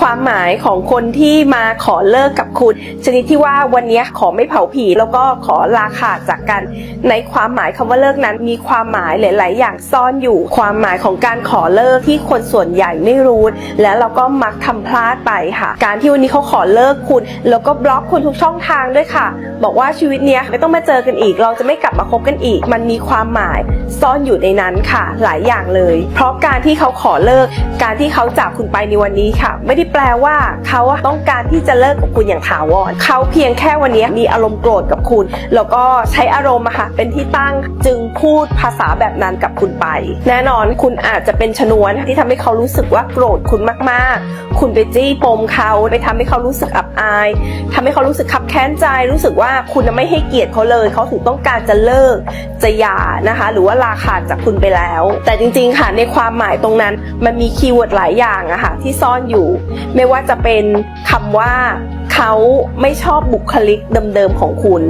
ความหมายของคนที่มาขอเลิกกับคุณ ชนิดที่ว่าวันนี้ขอไม่เผาผี แล้วก็ขอลาขาดจากกัน ในความหมายคำว่าเลิกนั้นมีความหมายหลาย ๆ อย่างซ่อนอยู่ ความหมายของการขอเลิกที่คนส่วนใหญ่ไม่รู้ และเราก็มักทำพลาดไปค่ะ การที่วันนี้เขาขอเลิกคุณ แล้วก็บล็อกคุณทุกช่องทางด้วยค่ะ บอกว่าชีวิตเนี้ยไม่ต้องมาเจอกันอีก เราจะไม่กลับมาคบกันอีก มันมีความหมายซ่อนอยู่ในนั้นค่ะ หลายอย่างเลย เพราะการที่เขาขอเลิก การที่เขาจากคุณไปในวันนี้ค่ะไม่ได้แปลว่าเขาต้องการที่จะเลิกกับคุณอย่างถาวรเขาเพียงแค่วันนี้มีอารมณ์โกรธกับคุณ แล้วก็ใช้อารมณ์ค่ะเป็นที่ตั้งจึงพูดภาษาแบบนั้นกับคุณไป แน่นอนคุณอาจจะเป็นชนวนที่ทำให้เขารู้สึกว่าโกรธคุณมากๆ คุณไปจี้ปมเขาไปทำให้เขารู้สึกอับอายทำให้เขารู้สึกขับแค้นใจ รู้สึกว่าคุณไม่ให้เกียรติเขาเลย เขาถึงต้องการจะเลิก จะหย่านะคะ หรือว่าลาขาดจากคุณไปแล้ว แต่จริงๆค่ะในความหมายตรงนั้นมันมีคีย์เวิร์ดหลายอย่างอะค่ะที่ซ่อนอยู่ ไม่ว่าจะเป็นคำว่าเขาไม่ชอบบุคลิกเดิมๆของคุณ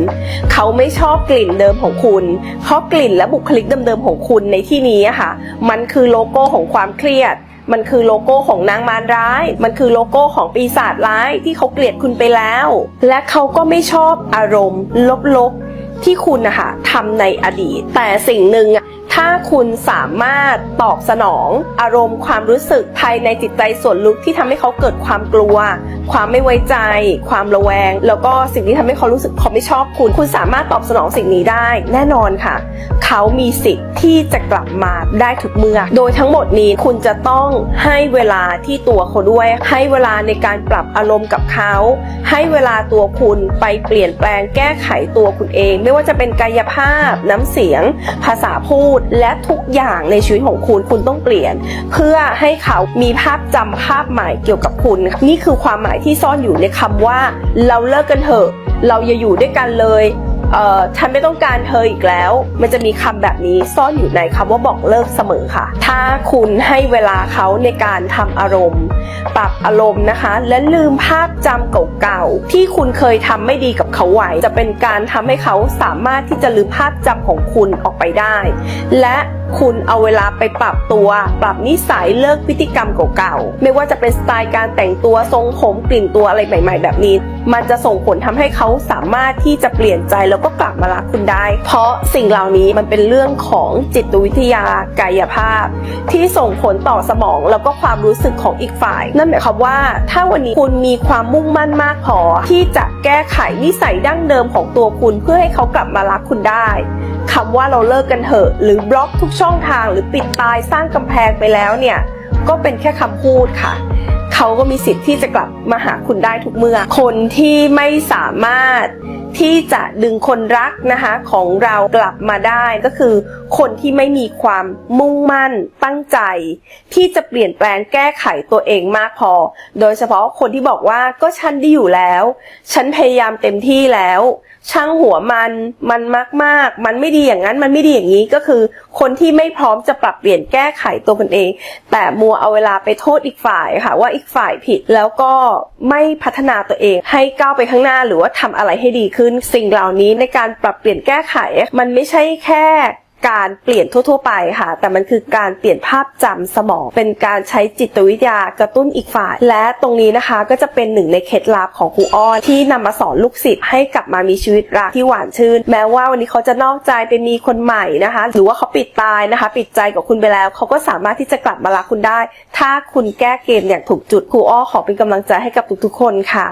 เขาไม่ชอบกลิ่นเดิมของคุณ เพราะกลิ่นและบุคลิกเดิมๆของคุณในที่นี้อะค่ะ มันคือโลโก้ของความเครียด มันคือโลโก้ของนางมารร้าย มันคือโลโก้ของปีศาจร้ายที่เขาเกลียดคุณไปแล้ว และเขาก็ไม่ชอบอารมณ์ ลบๆ ที่คุณนะคะทำในอดีต แต่สิ่งหนึ่งอะถ้าคุณสามารถตอบสนอง อารมณ์ความรู้สึกภายในจิตใจส่วนลึกที่ทำให้เขาเกิดความกลัว ความไม่ไว้ใจ ความระแวง แล้วก็สิ่งที่ทำให้เขารู้สึกเขาไม่ชอบคุณ คุณสามารถตอบสนองสิ่งนี้ได้แน่นอนค่ะ เขามีสิทธิ์ที่จะกลับมาได้ทุกเมื่อ โดยทั้งหมดนี้คุณจะต้องให้เวลาที่ตัวเขาด้วย ให้เวลาในการปรับอารมณ์กับเขาให้เวลาตัวคุณไปเปลี่ยนแปลงแก้ไขตัวคุณเอง ไม่ว่าจะเป็นกายภาพ น้ำเสียง ภาษาพูดและทุกอย่างในชีวิตของคุณคุณต้องเปลี่ยน เพื่อให้เขามีภาพจำภาพใหม่เกี่ยวกับคุณ นี่คือความหมายที่ซ่อนอยู่ในคำว่า เราเลิกกันเถอะ เราอย่าอยู่ด้วยกันเลย เอ่อฉันไม่ต้องการเธออีกแล้ว มันจะมีคำแบบนี้ซ่อนอยู่ในคำว่าบอกเลิกเสมอค่ะ ถ้าคุณให้เวลาเขาในการทำอารมณ์ ปรับอารมณ์นะคะ และลืมภาพจำเก่าๆที่คุณเคยทำไม่ดีกับเขาไว้ จะเป็นการทำให้เขาสามารถที่จะลืมภาพจำของคุณออกไปได้ และคุณเอาเวลาไปปรับตัว ปรับนิสัยเลิกพฤติกรรมเก่าๆไม่ว่าจะเป็นสไตล์การแต่งตัวทรงผมกลิ่นตัวอะไรใหม่ ๆ แบบนี้ มันจะส่งผลทำให้เขาสามารถที่จะเปลี่ยนใจแล้วก็กลับมารักคุณได้ เพราะสิ่งเหล่านี้มันเป็นเรื่องของจิตวิทยากายภาพ ที่ส่งผลต่อสมองแล้วก็ความรู้สึกของอีกฝ่าย นั่นหมายความว่า ถ้าวันนี้คุณมีความมุ่งมั่นมากพอที่จะแก้ไขนิสัยดั้งเดิมของตัวคุณเพื่อให้เขากลับมารักคุณได้คำว่าเราเลิกกันเถอะ หรือบล็อกทุกช่องทางหรือปิดตายสร้างกำแพงไปแล้วเนี่ย ก็เป็นแค่คำพูดค่ะ เขาก็มีสิทธิ์ที่จะกลับมาหาคุณได้ทุกเมื่อ คนที่ไม่สามารถ ที่จะดึงคนรักนะคะของเรากลับมาได้ก็คือ คนที่ไม่มีความมุ่งมั่นตั้งใจ ที่จะเปลี่ยนแปลงแก้ไขตัวเองมากพอ โดยเฉพาะคนที่บอกว่าก็ฉันดีอยู่แล้ว ฉันพยายามเต็มที่แล้ว ช่างหัวมันมันมากๆมันไม่ดีอย่างนั้นมันไม่ดีอย่างนี้ก็คือ คนที่ไม่พร้อมจะปรับเปลี่ยนแก้ไขตัวคนเอง แต่มัวเอาเวลาไปโทษอีกฝ่ายค่ะ ว่าอีกฝ่ายผิดแล้วก็ไม่พัฒนาตัวเองให้ก้าวไปข้างหน้าหรือว่าทำอะไรให้ดีขึ้นสิ่งเหล่านี้ในการปรับเปลี่ยนแก้ไข มันไม่ใช่แค่การเปลี่ยนทั่ว ๆ ไปค่ะ แต่มันคือการเปลี่ยนภาพจำสมอง เป็นการใช้จิตวิทยากระตุ้นอีกฝ่าย และตรงนี้นะคะก็จะเป็นหนึ่งในเคล็ดลับของครูอ้อนที่นำมาสอนลูกศิษย์ให้กลับมามีชีวิตรักที่หวานชื่น แม้ว่าวันนี้เขาจะนอกใจไปมีคนใหม่นะคะ หรือว่าเขาปิดตายนะคะ ปิดใจกับคุณไปแล้ว เขาก็สามารถที่จะกลับมารักคุณได้ ถ้าคุณแก้เกมอย่างถูกจุดครูอ้อขอเป็นกำลังใจให้กับทุกๆคนค่ะ